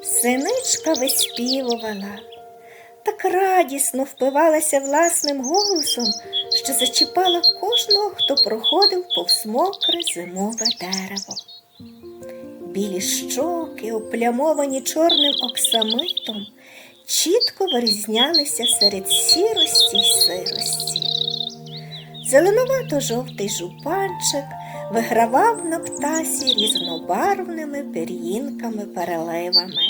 Синичка виспівувала, так радісно впивалася власним голосом, що зачіпала кожного, хто проходив повз мокре зимове дерево. Білі щоки, оплямовані чорним оксамитом, чітко вирізнялися серед сірості й сирості. Зеленувато-жовтий жупанчик вигравав на птасі різнобарвними пір'їнками переливами.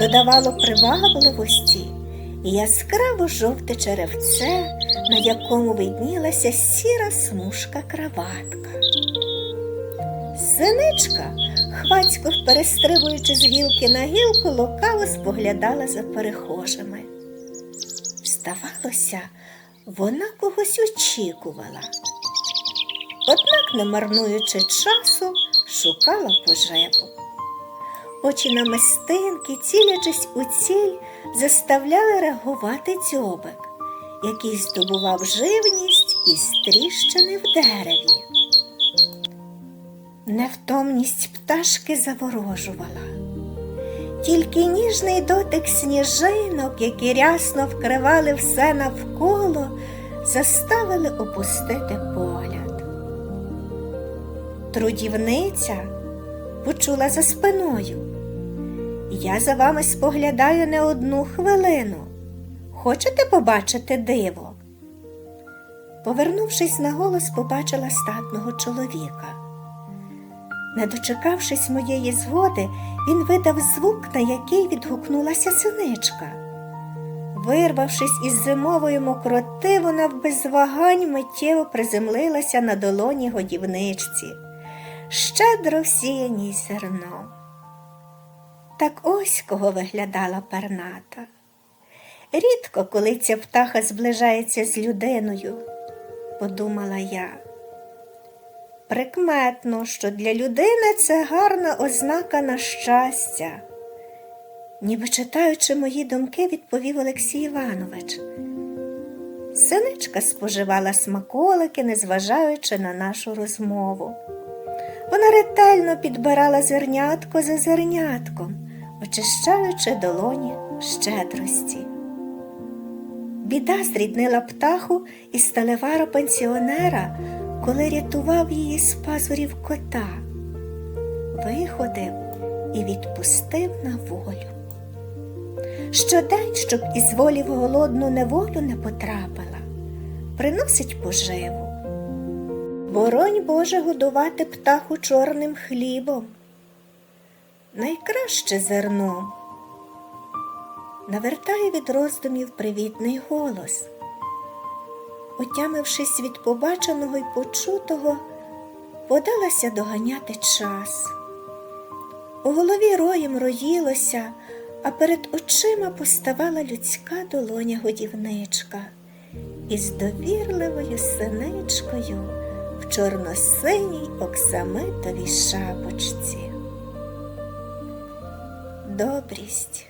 Додавало привабливості і яскраво жовте черевце, на якому виднілася сіра смужка краватка. Синичка, хвацько перестрибуючи з гілки на гілку, лукаво споглядала за перехожими. Здавалося, вона когось очікувала. Однак, не марнуючи часу, шукала поживу. Очі намистинки, цілячись у ціль, заставляли реагувати дзьобик, який здобував живність із тріщини в дереві. Невтомність пташки заворожувала. Тільки ніжний дотик сніжинок, які рясно вкривали все навколо, заставили опустити погляд. Трудівниця почула за спиною. Я за вами споглядаю не одну хвилину. Хочете побачити диво? Повернувшись на голос, побачила статного чоловіка. Не дочекавшись моєї згоди, він видав звук, на який відгукнулася синичка. Вирвавшись із зимової мокроти, вона без вагань миттєво приземлилася на долоні годівничці, щедро всіяній зерном. Так ось кого виглядала перната. Рідко, коли ця птаха зближається з людиною, подумала я. Прикметно, що для людини це гарна ознака на щастя. Ніби читаючи мої думки, відповів Олексій Іванович. Синичка споживала смаколики, незважаючи на нашу розмову. Вона ретельно підбирала зернятко за зернятком, очищаючи долоні щедрості. Біда зріднила птаху і сталевара пенсіонера, коли рятував її з пазурів кота, виходив і відпустив на волю. Щодень, щоб із волі в голодну неволю не потрапила, приносить поживу. Боронь Боже годувати птаху чорним хлібом. Найкраще зерно. Навертає від роздумів привітний голос. Отямившись від побаченого й почутого, подалася доганяти час. У голові роєм роїлося, а перед очима поставала людська долоня годівничка із довірливою синичкою чорносиній оксамитовій шапочці. Добрість